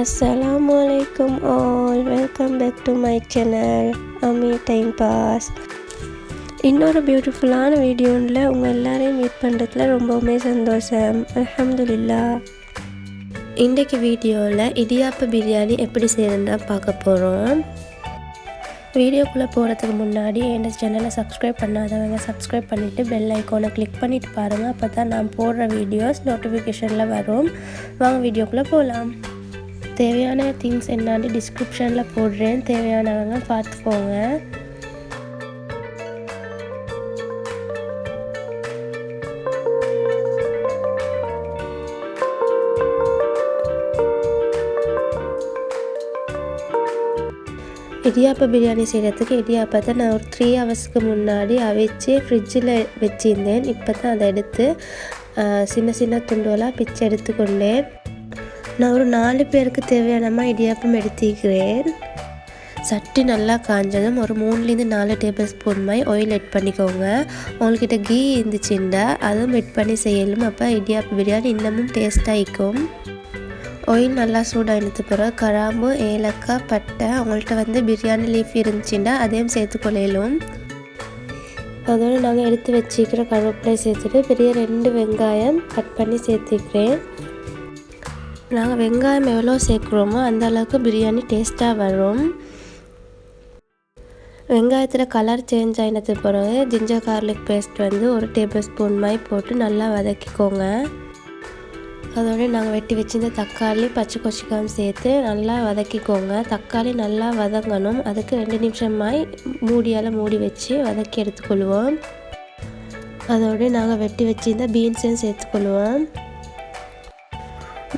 আসসালামু আলাইকুম all welcome back to my channel Ami time pass இன்னொரு பியூட்டிஃபுல்லான வீடியோவில் உங்கள் எல்லாரையும் மீட் பண்ணுறதுல ரொம்பவுமே சந்தோஷம். அஹமதுல்லா இன்றைக்கு வீடியோவில் இடியாப்ப பிரியாணி எப்படி செய்யறதுன்னு பார்க்க போகிறோம் வீடியோக்குள்ளே போகிறதுக்கு முன்னாடி என் சேனலை சப்ஸ்கிரைப் பண்ணாதவங்க சப்ஸ்கிரைப் பண்ணிவிட்டு பெல் ஐக்கோனை கிளிக் பண்ணிவிட்டு பாருங்கள் அப்போ தான் நான் போடுற வீடியோஸ் நோட்டிஃபிகேஷனில் வரும். வாங்க வீடியோக்குள்ளே போகலாம் தேவையான திங்ஸ் என்னான்னு டிஸ்கிரிப்ஷனில் போடுறேன். தேவையானவங்க பார்த்துக்கோங்க. இடியாப்ப பிரியாணி செய்கிறதுக்கு இடியாப்பத்தை நான் ஒரு த்ரீ ஹவர்ஸ்க்கு முன்னாடி அவிச்சு ஃப்ரிட்ஜில் வச்சுருந்தேன். இப்போ தான் அதை எடுத்து சின்ன சின்ன துண்டுகளாக பிச்சு எடுத்துக்கொண்டேன். நான் ஒரு நாலு பேருக்கு தேவையானமாக இடியாப்பம் எடுத்துக்கிறேன். சட்டி நல்லா காஞ்சதும் ஒரு மூணுலேருந்து நாலு டேபிள் ஸ்பூன் மாதிரி ஆயில் எட் பண்ணிக்கோங்க. உங்கள்கிட்ட கீ இருந்துச்சுண்டா அதுவும் எட் பண்ணி செய்யலும். அப்போ இடியாப்பு பிரியாணி இன்னமும் டேஸ்ட்டாக இருக்கும். ஆயில் நல்லா சூடாகினது பிறகு கராம்பு ஏலக்காய் பட்டை அவங்கள்ட்ட வந்து பிரியாணி லீஃப் இருந்துச்சுன்னா அதையும் சேர்த்துக்கொள்ளும் அதோடு நாங்கள் எடுத்து வச்சுக்கிற கருவேப்பிலை சேர்த்துட்டு பெரிய ரெண்டு வெங்காயம் கட் பண்ணி சேர்த்துக்கிறேன். நாங்கள் வெங்காயம் எவ்வளோ சேர்க்குறோமோ அந்த அளவுக்கு பிரியாணி டேஸ்ட்டாக வரும். வெங்காயத்தில் கலர் சேஞ்ச் ஆகினது பிறகு ஜிஞ்சர் கார்லிக் பேஸ்ட் வந்து ஒரு டேபிள் ஸ்பூன் மாதிரி போட்டு நல்லா வதக்கிக்கோங்க. அதோடு நாங்கள் வெட்டி வச்சிருந்த தக்காளி பச்சை கொச்சிக்காயும் சேர்த்து நல்லா வதக்கிக்கோங்க. தக்காளி நல்லா வதங்கணும். அதுக்கு ரெண்டு நிமிஷமாய் மூடியால் மூடி வச்சு வதக்கி எடுத்துக்கொள்வோம். அதோடு நாங்கள் வெட்டி வச்சிருந்த பீன்ஸையும் சேர்த்துக்கொள்வோம்.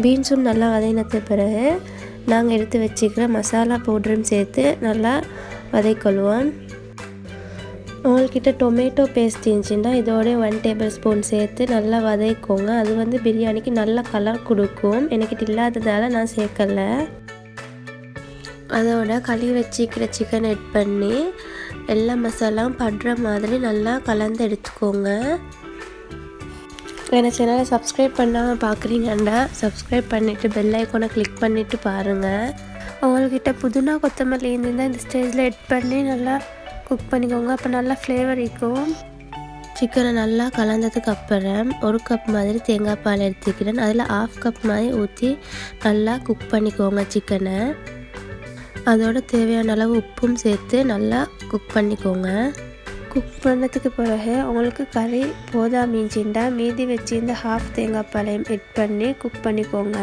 பீன்ஸும் நல்லா வதங்கினத்து பிறகு நாங்கள் எடுத்து வச்சுக்கிற மசாலா பவுடரும் சேர்த்து நல்லா வதைக்கொள்வோம் உங்கள்கிட்ட டொமேட்டோ பேஸ்ட் இருந்துச்சுன்னா இதோடய ஒன் டேபிள் ஸ்பூன் சேர்த்து நல்லா வதக்கிக்கோங்க. அது வந்து பிரியாணிக்கு நல்ல கலர் கொடுக்கும். எனக்கிட்ட இல்லாததால் நான் சேர்க்கலை. அதோட களி வச்சுக்கிற சிக்கன் எட் பண்ணி எல்லா மசாலாவும் படுற மாதிரி நல்லா கலந்து எடுத்துக்கோங்க. என் சேனலை சப்ஸ்கிரைப் பண்ணாமல் பார்க்குறீங்கன்னா சப்ஸ்கிரைப் பண்ணிவிட்டு பெல் ஐக்கோனை கிளிக் பண்ணிவிட்டு பாருங்கள் அவங்கக்கிட்ட புதினா கொத்தமல்லி இருந்தால் இந்த ஸ்டேஜில் எட் பண்ணி நல்லா குக் பண்ணிக்கோங்க. அப்போ நல்லா ஃப்ளேவர் இருக்கும். சிக்கனை நல்லா கலந்ததுக்கு அப்புறம் ஒரு கப் மாதிரி தேங்காய் பால் எடுத்துக்கிறேன். அதில் ஆஃப் கப் மாதிரி ஊற்றி நல்லா குக் பண்ணிக்கோங்க சிக்கனை அதோட தேவையான அளவு உப்பும் சேர்த்து நல்லா குக் பண்ணிக்கோங்க. குக் பண்ணதுக்கு பிறகு உங்களுக்கு கறி போதா மீஞ்சிண்டா மீதி வச்சிருந்த ஹாஃப் தேங்காய் பாலையும் எட் பண்ணி குக் பண்ணிக்கோங்க.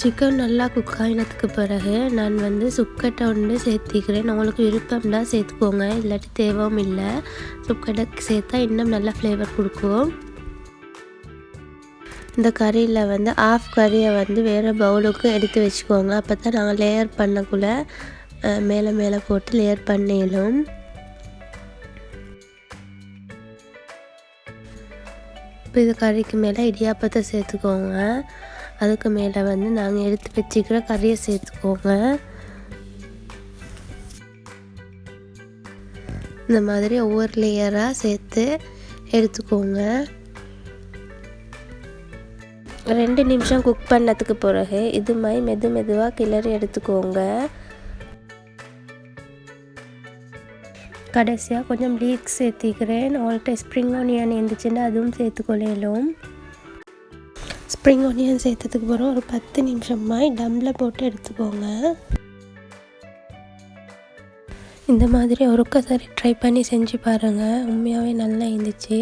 சிக்கன் நல்லா குக் ஆகினதுக்கு பிறகு நான் வந்து சுக்கட்டை ஒன்று சேர்த்திக்கிறேன். உங்களுக்கு விருப்பம்னா சேர்த்துக்கோங்க. இல்லாட்டி தேவையும் இல்லை. சுக்கட்டை சேர்த்தா இன்னும் நல்லா ஃப்ளேவர் கொடுக்கும். இந்த கறியில் வந்து ஆஃப் கறியை வந்து வேறு பவுலுக்கு எடுத்து வச்சுக்கோங்க. அப்போ தான் நாங்கள் லேயர் பண்ணக்குள்ளே மேலே மேலே போட்டு லேயர் பண்ணிடும் இப்போ இது கறிக்கு மேலே இடியாப்பத்தை சேர்த்துக்கோங்க. அதுக்கு மேலே வந்து நாங்கள் எடுத்து வச்சுக்கிற கறியை சேர்த்துக்கோங்க. இந்த மாதிரி ஒவ்வொரு லேயராக சேர்த்து எடுத்துக்கோங்க. ரெண்டு நிமிஷம் குக் பண்ணதுக்கு பிறகு இது மாதிரி மெது மெதுவாக கிளறி எடுத்துக்கோங்க. கடைசியாக கொஞ்சம் லீக் சேர்த்திக்கிறேன். உங்கள்கிட்ட ஸ்ப்ரிங் ஆனியன் இருந்துச்சுன்னா அதுவும் சேர்த்துக்கொள்ளும் ஸ்ப்ரிங் ஆனியன் சேர்த்ததுக்கு அப்புறம் ஒரு பத்து நிமிஷமாக டம்மில் போட்டு எடுத்துக்கோங்க. இந்த மாதிரி ஒருக்க சரி ட்ரை பண்ணி செஞ்சு பாருங்கள் உண்மையாகவே நல்லா இருந்துச்சு.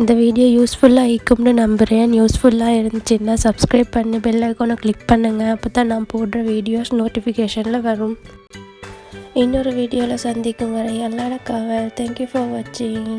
இந்த வீடியோ யூஸ்ஃபுல்லாக இருக்கும்னு நம்புகிறேன் யூஸ்ஃபுல்லாக இருந்துச்சுன்னா சப்ஸ்கிரைப் பண்ணி பெல் ஐக்கோனை கிளிக் பண்ணுங்கள் அப்போ தான் நான் போடுற வீடியோஸ் நோட்டிஃபிகேஷனில் வரும். இன்னொரு வீடியோவில் சந்திக்கும் வரை எல்லாட கவர் தேங்க்யூ ஃபார் வாட்சிங்